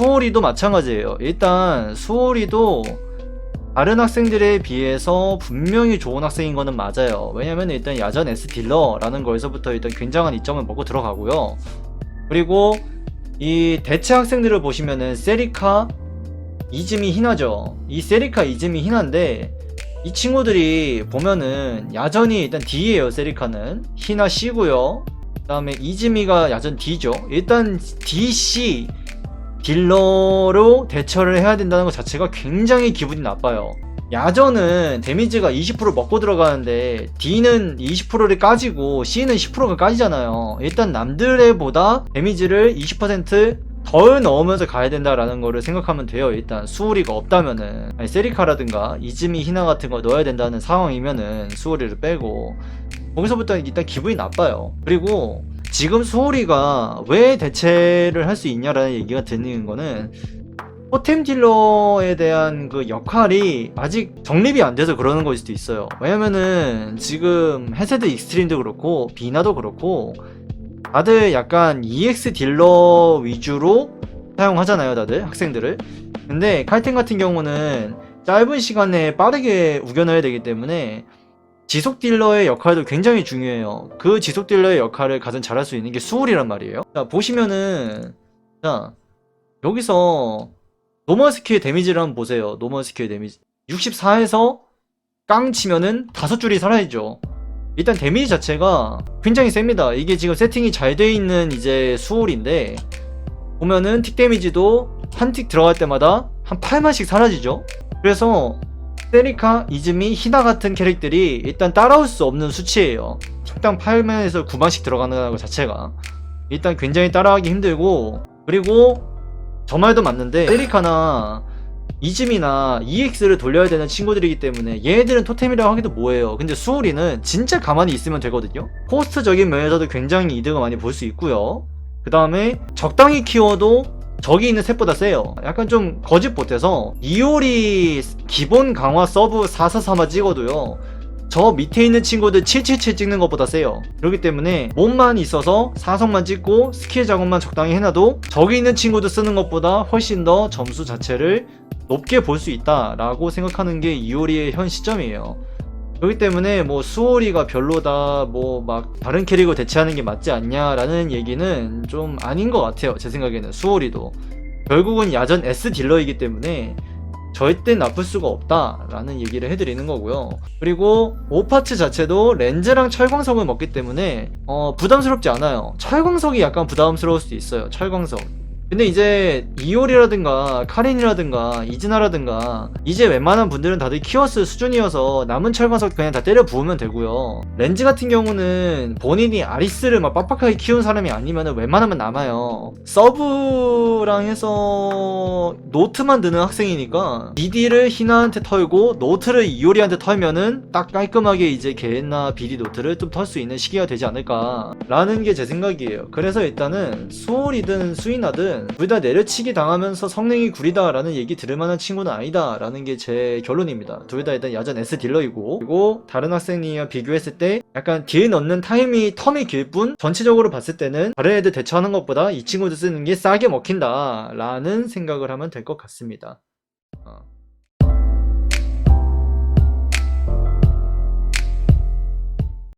수호리도 마찬가지예요. 일단 수호리도 다른 학생들에 비해서 분명히 좋은 학생인 거는 맞아요. 왜냐면 일단 야전 S 딜러라는 거에서부터 일단 굉장한 이점을 먹고 들어가고요. 그리고 이 대체 학생들을 보시면은 세리카, 이즈미 히나죠. 이 세리카, 이즈미 히나인데 이 친구들이 보면은 야전이 일단 D예요. 세리카는 히나 C고요. 그다음에 이즈미가 야전 D죠. 일단 DC 딜러로 대처를 해야 된다는 것 자체가 굉장히 기분이 나빠요. 야전은 데미지가 20% 먹고 들어가는데 D는 20%를 까지고 C는 10%가 까지잖아요. 일단 남들의 보다 데미지를 20%덜 넣으면서 가야 된다라는 거를 생각하면 돼요. 일단 수호리가 없다면은 아니, 세리카라든가 이즈미 히나 같은 거 넣어야 된다는 상황이면은 수호리를 빼고 거기서부터 일단 기분이 나빠요. 그리고 지금 수호리가 왜 대체를 할 수 있냐라는 얘기가 드는 거는 토템 딜러에 대한 그 역할이 아직 정립이 안 돼서 그러는 거일 수도 있어요. 왜냐면은 지금 헤세드 익스트림도 그렇고 비나도 그렇고 다들 약간 EX 딜러 위주로 사용하잖아요, 다들 학생들을. 근데 칼텐 같은 경우는 짧은 시간에 빠르게 우겨넣어야 되기 때문에 지속 딜러의 역할도 굉장히 중요해요. 그 지속 딜러의 역할을 가장 잘할 수 있는 게 수홀이란 말이에요. 자, 보시면은, 자, 여기서 노멀 스킬 데미지를 한번 보세요. 노멀 스킬 데미지. 64에서 깡 치면은 다섯 줄이 사라지죠. 일단 데미지 자체가 굉장히 셉니다. 이게 지금 세팅이 잘 돼 있는 이제 수홀인데, 보면은 틱 데미지도 한 틱 들어갈 때마다 한 8만씩 사라지죠. 그래서 세리카, 이즈미, 히나 같은 캐릭들이 일단 따라올 수 없는 수치예요. 틱당 8만에서 9만씩 들어가는 것 자체가 일단 굉장히 따라하기 힘들고 그리고 저 말도 맞는데 세리카나 이즈미나 EX를 돌려야 되는 친구들이기 때문에 얘네들은 토템이라고 하기도 뭐해요. 근데 수호리는 진짜 가만히 있으면 되거든요. 코스트적인 면에서도 굉장히 이득을 많이 볼 수 있고요. 그 다음에 적당히 키워도 저기 있는 셋보다 세요. 약간 좀 거짓 못해서 이오리 기본 강화 서브 443만 찍어도요. 저 밑에 있는 친구들 777 찍는 것보다 세요. 그렇기 때문에 몸만 있어서 사성만 찍고 스킬 작업만 적당히 해놔도 저기 있는 친구들 쓰는 것보다 훨씬 더 점수 자체를 높게 볼 수 있다라고 생각하는 게 이오리의 현 시점이에요. 그렇기 때문에 뭐 수호리가 별로다 뭐 막 다른 캐릭을 대체하는 게 맞지 않냐라는 얘기는 좀 아닌 것 같아요 제 생각에는 수호리도. 결국은 야전 S 딜러이기 때문에 절대 나쁠 수가 없다라는 얘기를 해드리는 거고요. 그리고 오파츠 자체도 렌즈랑 철광석을 먹기 때문에 어 부담스럽지 않아요. 철광석이 약간 부담스러울 수도 있어요 철광석 근데 이제 이올이라든가 카린이라든가 이즈나라든가 이제 웬만한 분들은 다들 키워스 수준이어서 남은 철광석 그냥 다 때려 부으면 되고요. 렌즈 같은 경우는 본인이 아리스를 막 빡빡하게 키운 사람이 아니면 웬만하면 남아요. 서브랑 해서 노트만 드는 학생이니까 BD를 희나한테 털고 노트를 이올이한테 털면은 딱 깔끔하게 이제 걔나 BD 노트를 좀 털 수 있는 시기가 되지 않을까 라는 게 제 생각이에요. 그래서 일단은 수홀이든 수인하든 둘 다 내려치기 당하면서 성능이 구리다라는 얘기 들을 만한 친구는 아니다라는 게 제 결론입니다. 둘 다 일단 야전 S 딜러이고 그리고 다른 학생이와 비교했을 때 약간 딜 넣는 타임이 텀이 길 뿐 전체적으로 봤을 때는 다른 애들 대처하는 것보다 이 친구들 쓰는 게 싸게 먹힌다라는 생각을 하면 될 것 같습니다. 어.